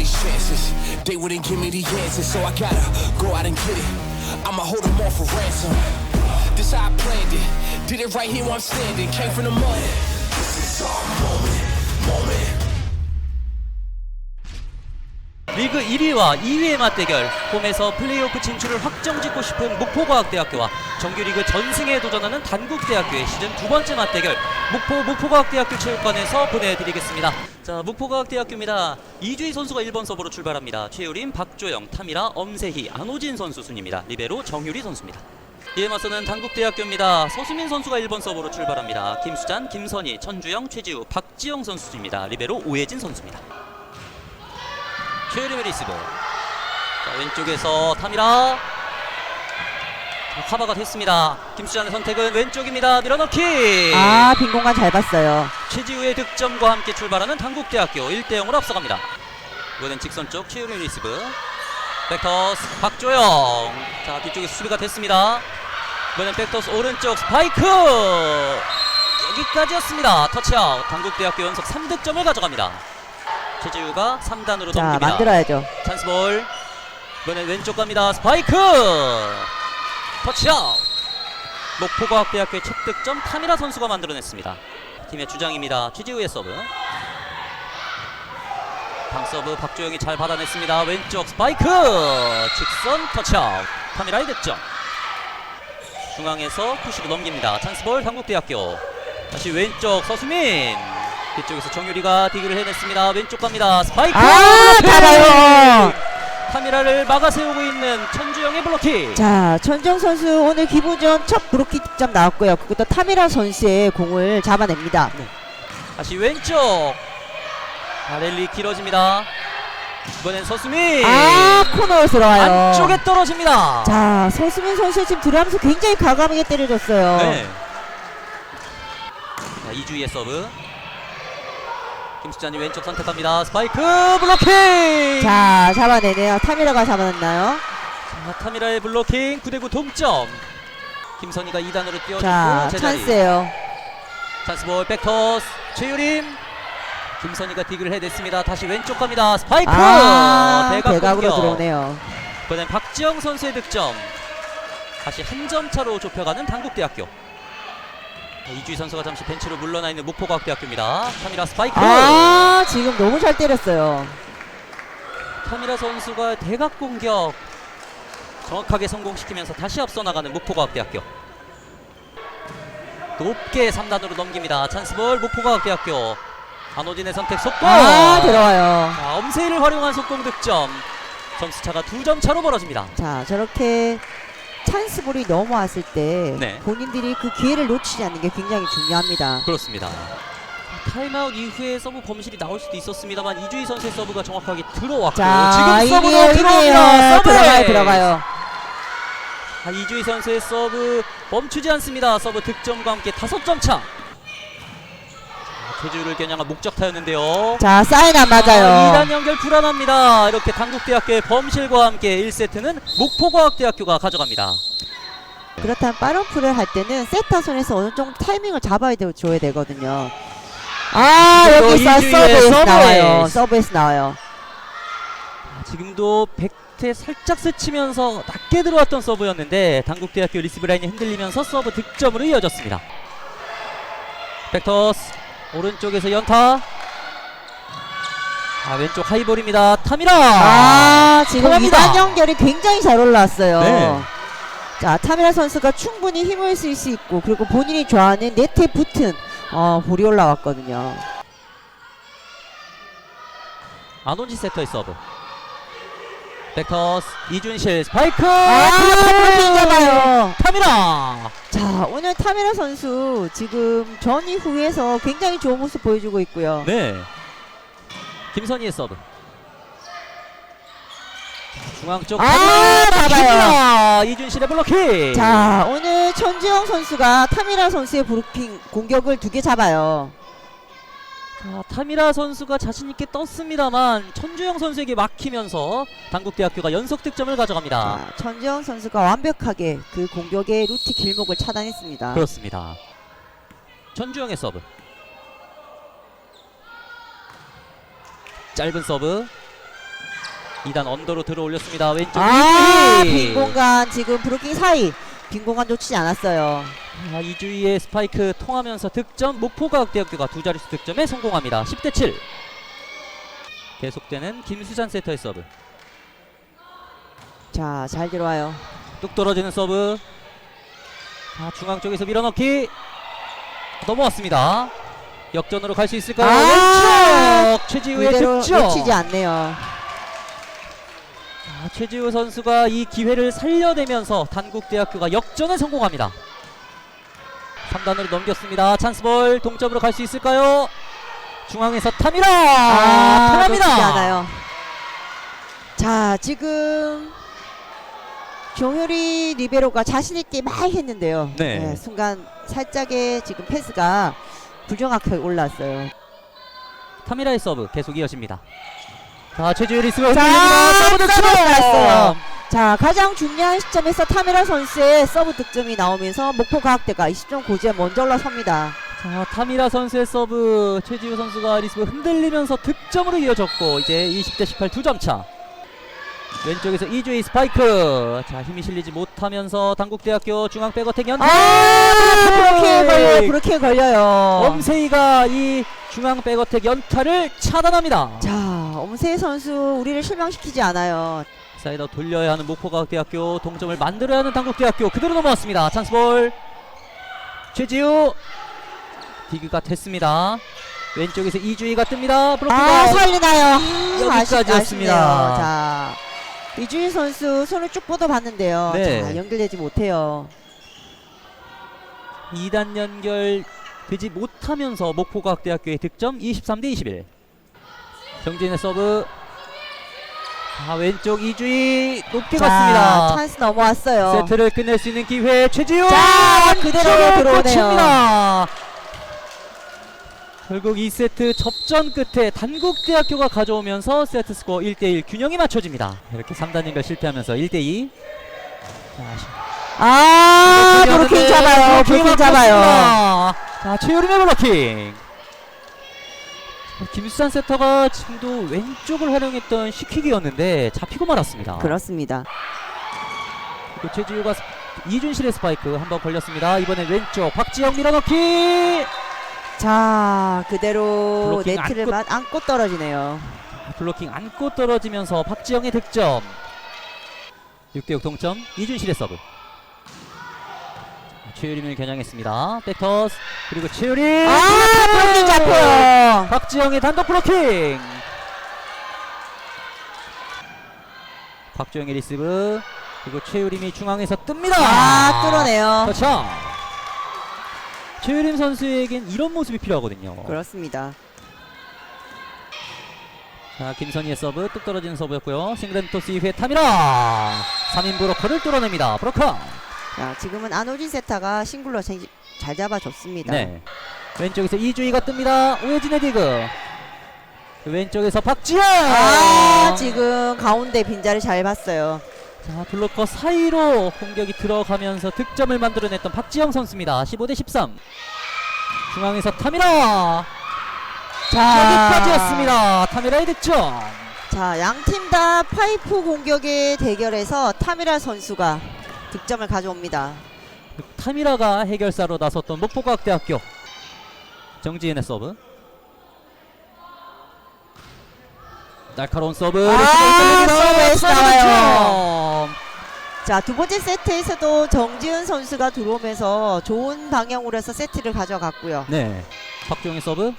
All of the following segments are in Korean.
these chances. They wouldn't give me the answers, so I gotta go out and get it. I'ma hold them all for ransom. This how I planned it. Did it right here where I'm standing. Came from the mud. This is our moment, moment. 리그 1위와 2위의 맞대결 홈에서 플레이오프 진출을 확정짓고 싶은 목포과학대학교와 정규리그 전승에 도전하는 단국대학교의 시즌 두 번째 맞대결 목포 목포과학대학교 체육관에서 보내드리겠습니다 자 목포과학대학교입니다 이주희 선수가 1번 서버로 출발합니다 최유림, 박조영, 타미라, 엄세희, 안호진 선수 순입니다 리베로 정유리 선수입니다 이에 맞서는 단국대학교입니다. 서수민 선수가 1번 서버로 출발합니다. 김수잔, 김선희, 천주영, 최지우, 박지영 선수입니다. 리베로 오혜진 선수입니다. 최유림의 리시브 자, 왼쪽에서 타미라 자, 커버가 됐습니다. 김수찬의 선택은 왼쪽입니다. 밀어넣기. 아, 빈 공간 잘 봤어요. 최지우의 득점과 함께 출발하는 단국대학교 1대 0으로 앞서갑니다. 이번엔 직선 쪽 최유림 리시브. 백터스 박조영. 자 뒤쪽에서 수비가 됐습니다. 이번엔 백터스 오른쪽 스파이크. 여기까지였습니다. 터치아웃. 단국대학교 연속 3득점을 가져갑니다. 최지우가 3단으로 자, 넘깁니다. 만들어야죠. 찬스볼. 이번엔 왼쪽 갑니다. 스파이크 터치아웃. 목포과학대학교의 첫 득점 타미라 선수가 만들어냈습니다. 팀의 주장입니다. 최지우의 서브. 방 서브 박조영이 잘 받아냈습니다. 왼쪽 스파이크. 직선 터치아웃. 타미라의 득점. 중앙에서 푸시로 넘깁니다. 찬스볼 한국대학교. 다시 왼쪽 서수민. 뒤쪽에서 정유리가 디그를 해냈습니다. 왼쪽 갑니다. 스파이크. 아! 잡아요. 카미라를 막아 세우고 있는 천 주영의 블로킹 자, 천정 선수 오늘 기부전 첫 브로킹 득점 나왔고요. 그것도 타미라 선수의 공을 잡아냅니다. 다시 왼쪽 아, 랠리 길어집니다 이번엔 서수민 아, 코너로 들어와요. 안쪽에 떨어집니다 자, 서수민 선수 지금 들어가면서 굉장히 과감하게 때려줬어요. 네. 자, 이주희의 서브 김수찬이 왼쪽 선택합니다 스파이크 블로킹 자, 잡아내네요. 타미라가 잡아냈나요? 자, 타미라의 블로킹 9대9 동점. 김선희가 2단으로 뛰어주고 자, 제자리. 찬스예요. 찬스볼 백토스 최유림. 김선희가 디그를 해냈습니다. 다시 왼쪽 갑니다. 스파이크! 아, 대각 대각으로 공격. 들어오네요. 이번엔 박지영 선수의 득점. 다시 한 점 차로 좁혀가는 단국대학교. 자, 이주희 선수가 잠시 벤치로 물러나 있는 목포과학대학교입니다. 카미라 스파이크! 아, 지금 너무 잘 때렸어요. 카미라 선수가 대각 공격 정확하게 성공시키면서 다시 앞서 나가는 목포과학대학교 높게 3단으로 넘깁니다 찬스볼 목포과학대학교 안호진의 선택 속공 아, 들어와요. 자, 엄세희를 활용한 속공 득점 점수차가 두 점 차로 벌어집니다 자, 저렇게 찬스볼이 넘어왔을 때 네. 본인들이 그 기회를 놓치지 않는 게 굉장히 중요합니다. 그렇습니다. 타임아웃 이후에 서브 범실이 나올 수도 있었습니다만 이주희 선수의 서브가 정확하게 들어왔고 자, 지금 서브로 들어옵니다. 이네요. 서브 들어가요, 들어가요. 아, 이주희 선수의 서브 멈추지 않습니다. 서브 득점과 함께 다섯 점 차. 자, 제주를 겨냥한 목적타였는데요. 자, 사인 안 아, 맞아요. 2단 연결 불안합니다. 이렇게 단국대학교의 범실과 함께 1세트는 목포과학대학교가 가져갑니다. 그렇다면 빠른 풀을 할 때는 세터 손에서 어느 정도 타이밍을 잡아야 되, 줘야 되거든요. 아, 여기서 서브에서. 나와요. 서브에서 나와요. 아, 지금도 백태 살짝 스치면서 낮게 들어왔던 서브였는데 단국대학교 리시브 라인이 흔들리면서 서브 득점으로 이어졌습니다. 백터스 오른쪽에서 연타. 아 왼쪽 하이볼입니다. 타미라. 아, 지금 통합니다. 2단 연결이 굉장히 잘 올라왔어요. 네. 자, 타미라 선수가 충분히 힘을 쓸 수 있고 그리고 본인이 좋아하는 네트에 붙은 어, 볼이 올라왔거든요. 아노지 세터의 서브. 백터스 이준실 스파이크. 아, 블로킹 잡아요. 타미라. 자, 오늘 타미라 선수 지금 전 이후에서 굉장히 좋은 모습 보여주고 있고요. 네. 김선희의 서브. 중앙 쪽 아, 타미라. 이준실의 블로킹. 자, 오늘 천지영 선수가 타미라 선수의 브루킹 공격을 두 개 잡아요. 자, 타미라 선수가 자신 있게 떴습니다만 천주영 선수에게 막히면서 단국대학교가 연속 득점을 가져갑니다. 자, 천지영 선수가 완벽하게 그 공격의 루트 길목을 차단했습니다. 그렇습니다. 천주영의 서브. 짧은 서브. 2단 언더로 들어 올렸습니다. 왼쪽 아. 빈 공간 지금 브로킹 사이 빈 공간 놓치지 않았어요. 아, 이주희의 스파이크 통하면서 득점 목포과학대학교가 두 자릿수 득점에 성공합니다. 10대 7. 계속되는 김수찬 세터의 서브. 자, 잘 들어와요. 뚝 떨어지는 서브. 아, 중앙 쪽에서 밀어넣기. 넘어왔습니다. 역전으로 갈 수 있을까요? 아! 왼쪽 최지우의 그대로 득점. 놓치지 않네요. 아, 최지우 선수가 이 기회를 살려내면서 단국대학교가 역전에 성공합니다. 3단으로 넘겼습니다. 찬스볼 동점으로 갈 수 있을까요? 중앙에서 탐이라 아, 탐합니다. 놓치지 않아요. 자, 지금 정효리 리베로가 자신 있게 막 했는데요. 네. 순간 살짝의 지금 패스가 부정확하게 올랐어요. 타미라의 서브 계속 이어집니다. 자 최지우 리스가 자, 흔들립니다. 서브 서브 들어갔어요. 자, 가장 중요한 시점에서 타미라 선수의 서브 득점이 나오면서 목포 과학대가 20점 고지에 먼저 올라섭니다. 자 타미라 선수의 서브 최지우 선수가 리스가 흔들리면서 득점으로 이어졌고 이제 20대 18 두 점 차. 왼쪽에서 이주희 스파이크. 자 힘이 실리지 못하면서 단국대학교 중앙 백어택 연타. 아, 브로킹에 걸려요. 브로킹에 걸려요. 엄세이가 이 중앙 백어택 연타를 차단합니다. 자, 엄세 선수 우리를 실망시키지 않아요. 사이더 돌려야 하는 목포과학대학교 동점을 만들어야 하는 단국대학교 그대로 넘어왔습니다. 찬스볼 최지우 디그가 됐습니다. 왼쪽에서 이주희가 뜹니다. 브로킹 아. 살리나요? 여기까지였습니다. 아쉽네요. 자, 이주희 선수 손을 쭉 뻗어봤는데요. 네. 자, 연결되지 못해요. 2단 연결 되지 못하면서 목포과학대학교의 득점 23 대 21. 정진의 서브. 아, 왼쪽 이주희 높게 자, 갔습니다. 찬스 넘어왔어요. 세트를 끝낼 수 있는 기회 최지우 자, 그대로 들어오네요. 꽂힙니다. 결국 2세트 접전 끝에 단국대학교가 가져오면서 세트 스코어 1대1 균형이 맞춰집니다. 이렇게 3단 연결 실패하면서 1대2 아, 브로킹 잡아요. 브로킹 잡아요. 자 최유림의 블로킹 김수산 세터가 지금도 왼쪽을 활용했던 시킥이었는데 잡히고 말았습니다. 그렇습니다. 그리고 최지우가 스- 이준실의 스파이크 한 번 걸렸습니다. 이번엔 왼쪽 박지영 밀어넣기 자, 그대로 블로킹 네트를 안고- 만 안고 떨어지네요. 블로킹 안고 떨어지면서 박지영의 득점 6대6 동점 이준실의 서브 최유림을 겨냥했습니다. 백터스 그리고 최유림! 아, 브로킹 잡혀요. 박지영의 단독 블로킹! 박지영의 리시브 그리고 최유림이 중앙에서 뜹니다. 아, 뚫어내요. 그렇죠. 최유림 선수에겐 이런 모습이 필요하거든요. 그렇습니다. 자 김선희의 서브 뚝 떨어지는 서브였고요. 싱그램토스 이후에 타미라 3인 브로커를 뚫어냅니다. 브로커 자, 지금은 안오진 세타가 싱글러 잘, 잘 잡아줬습니다. 네. 왼쪽에서 이주희가 뜹니다. 오해진의 디그. 왼쪽에서 박지영 아, 지금 가운데 빈자리 잘 봤어요. 자 블로커 사이로 공격이 들어가면서 득점을 만들어냈던 박지영 선수입니다. 15대 13 중앙에서 타미라! 자, 여기까지였습니다. 타미라의 득점. 자, 양 팀 다 파이프 공격의 대결에서 타미라 선수가 득점을 가져옵니다. 타미라가 해결사로 나섰던 목포과학대학교 정지은의 서브 날카로운 서브 아, 서브에서! 나와요. 자, 두 번째 세트에서도 정지은 선수가 들어오면서 좋은 방향으로 해서 세트를 가져갔고요. 네 박지영의 서브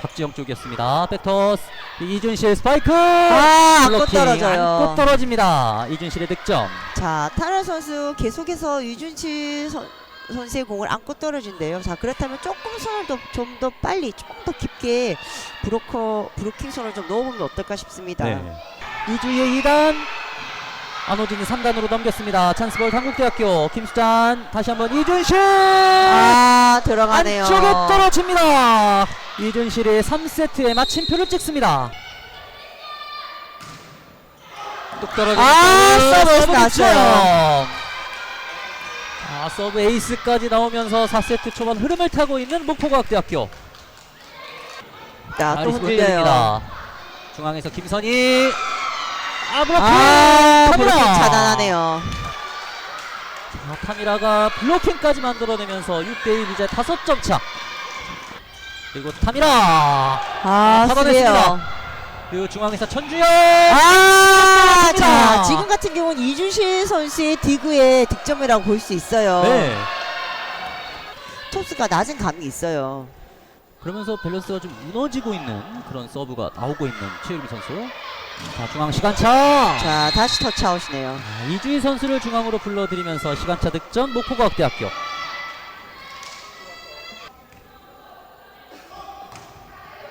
박지영 쪽이었습니다 백터스 이준실 스파이크 아, 안고 블로킹 떨어져요. 안고 떨어집니다 이준실의 득점 자, 타라 선수 계속해서 유준치 선, 선수의 공을 안고 떨어진대요. 자, 그렇다면 조금 손을 좀 더 빨리, 조금 더 깊게 브로커, 브로킹 손을 좀 넣어보면 어떨까 싶습니다. 네. 이주희의 2단 안호진이 3단으로 넘겼습니다 찬스볼 한국대학교 김수찬 다시 한번 이준실 아, 들어가네요. 안쪽에 떨어집니다. 이준실이 3세트에 마침표를 찍습니다. 뚝 떨어지는 아, 서브. 득점. 아, 서브 에이스까지 나오면서 4세트 초반 흐름을 타고 있는 목포과학대학교. 자, 또 흔들려요. 중앙에서 김선희 아 블로킹 아, 브로킹 차단하네요. 자, 타미라가 블로킹까지 만들어내면서 6대1 이제 5점 차 그리고 타미라 아, 받아냈습니다. 쓰네요. 그리고 중앙에서 천주영 아, 자, 자, 지금 같은 경우는 이준실 선수의 디그의 득점이라고 볼 수 있어요. 네 토스가 낮은 감이 있어요. 그러면서 밸런스가 좀 무너지고 있는 그런 서브가 나오고 있는 최유리 선수 자 중앙 시간차 자, 다시 터치아웃이네요. 아, 이주희 선수를 중앙으로 불러들이면서 시간차 득점 목포과학대학교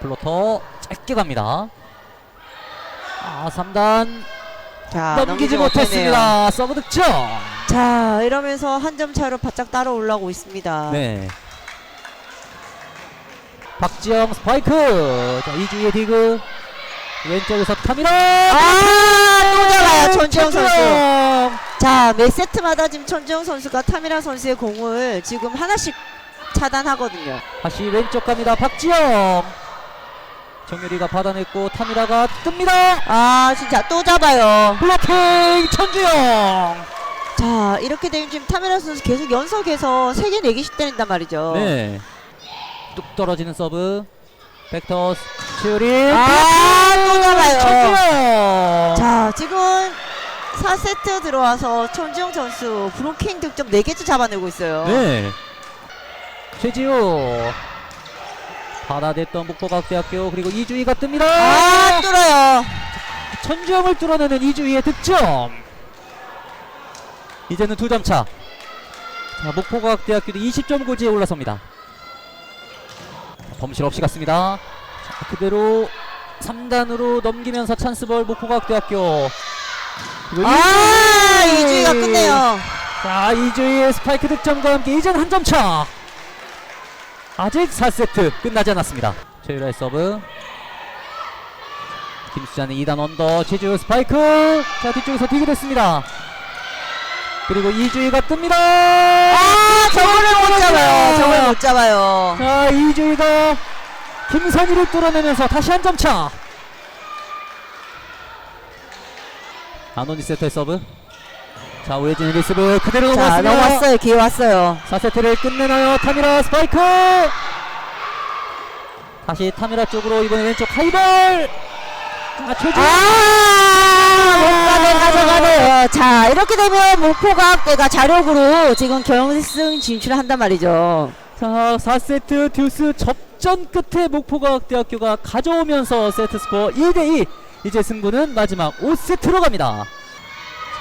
플로터 짧게 갑니다 아 3단 자, 넘기지. 못했습니다 서브 득점 자, 이러면서 한 점 차로 바짝 따라 올라오고 있습니다. 네 박지영 스파이크 자 이주희의 디그 왼쪽에서 카미라 아, 또 잡아요, 천지영 선수. 자, 매 세트마다 지금 천지영 선수가 타미라 선수의 공을 지금 하나씩 차단하거든요. 다시 왼쪽 갑니다. 박지영. 정유리가 받아냈고 타미라가 뜹니다. 아, 진짜 또 잡아요. 블로킹 천주영. 자, 이렇게 되면 지금 타미라 선수 계속 연속해서 3개, 4개씩 때린단 말이죠. 네. 뚝 떨어지는 서브. 벡터스 최유리. 아, 또 잡아요. 천주영. 자, 지금 4세트 들어와서 천지영 선수 브로킹 득점 4개째 잡아내고 있어요. 네. 최지우. 받아냈던 목포각대학교 그리고 이주희가 뜹니다. 아, 뚫어요. 천주영을 뚫어내는 이주희의 득점. 이제는 두 점 차. 자, 목포과학대학교도 20점 고지에 올라섭니다. 범실 없이 갔습니다. 자, 그대로 3단으로 넘기면서 찬스볼 목포과학대학교. 아, 이주희! 이주희가 끝내요. 자, 이주희의 스파이크 득점과 함께 이젠 한 점 차. 아직 4세트 끝나지 않았습니다. 최유라의 서브. 김수찬의 2단 언더 최주 스파이크. 자, 뒤쪽에서 디그됐습니다. 그리고 이주희가 뜹니다. 아, 저거를 못 잡아요. 저걸 못 잡아요. 자, 이주희가 김선희를 뚫어내면서 다시 한 점 차. 아노니 세터의 서브. 자, 우회진 리스브 그대로 자, 넘어왔습니다. 넘어왔어요. 기회 왔어요. 4세트를 끝내나요? 타미라 스파이크! 다시 타미라 쪽으로 이번에 왼쪽 하이볼! 자, 최준! 아, 못 가네, 가져가네요. 자, 이렇게 되면 목포과학대가 자력으로 지금 결승 진출을 한단 말이죠. 자, 4세트 듀스 접전 끝에 목포과학대학교가 가져오면서 세트 스코어 1대2. 이제 승부는 마지막 5세트로 갑니다.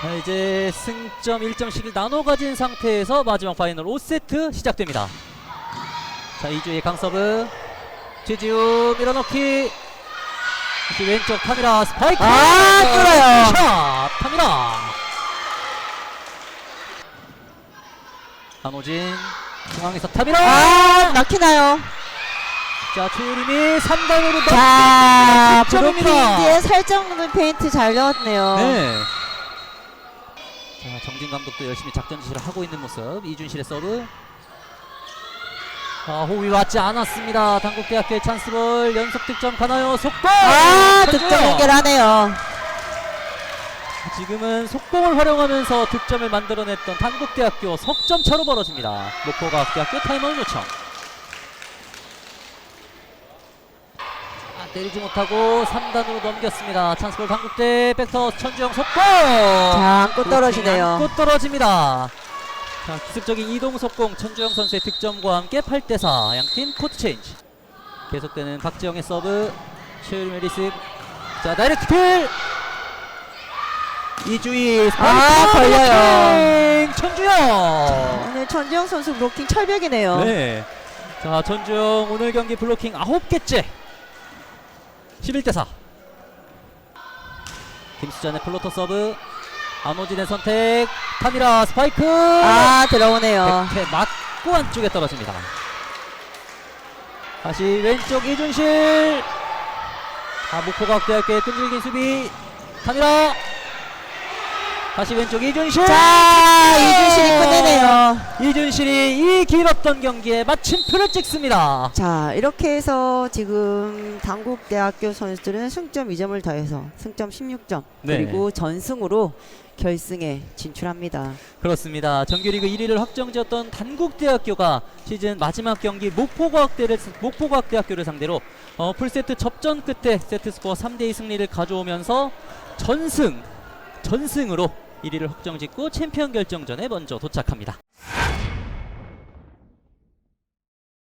자, 이제 승점 1점씩을 나눠 가진 상태에서 마지막 파이널 5세트 시작됩니다. 자, 이주의 강서브. 최지우 밀어넣기. 다시 왼쪽 카미라 스파이크. 아, 뚫어요. 샷! 카미라. 한호진. 중앙에서 타미라. 아, 막히나요? 자, 최유림이 3단으로 자. 브로킹 뒤에 살짝 누른 페인트 잘 넣었네요. 네. 자, 정진 감독도 열심히 작전 지시를 하고 있는 모습. 이준실의 서브. 자, 호흡이 맞지 않았습니다. 당국대학교의 찬스볼 연속 득점 가나요? 속공! 아, 천주영! 득점 연결하네요. 지금은 속공을 활용하면서 득점을 만들어냈던 당국대학교 석점 차로 벌어집니다. 목포과학대학교 타임아웃 요청. 아, 때리지 못하고 3단으로 넘겼습니다. 찬스볼 당국대 백터 천주영 속공! 자, 안고 떨어지네요. 안고 떨어집니다. 자, 기습적인 이동 속공 천주영 선수의 득점과 함께 8대4 양팀 코트 체인지. 계속되는 박지영의 서브 최유림의 리스 자 다이렉트 킬 이주희 아, 걸려요. 블로킹! 천주영 오늘 천지영 선수 브로킹 철벽이네요. 네. 자 천주영 오늘 경기 블로킹 9개째 11대4 김수찬의 플로터 서브 안호진의 선택 카미라 스파이크 아, 들어오네요. 백태 맞고 안쪽에 떨어집니다. 다시 왼쪽 이준실. 아, 목포과학대학교의 끈질긴 수비. 카미라. 다시 왼쪽 이준실. 자, 이준실이 끝내네요. 이준실이 이 길었던 경기에 마침표를 찍습니다. 자, 이렇게 해서 지금 당국대학교 선수들은 승점 2점을 더해서 승점 16점 네. 그리고 전승으로 결승에 진출합니다. 그렇습니다. 정규리그 1위를 확정지었던 단국대학교가 시즌 마지막 경기 목포과학대를 목포과학대학교를 상대로 어, 풀세트 접전 끝에 세트 스코어 3대2 승리를 가져오면서 전승 전승으로 1위를 확정짓고 챔피언 결정전에 먼저 도착합니다.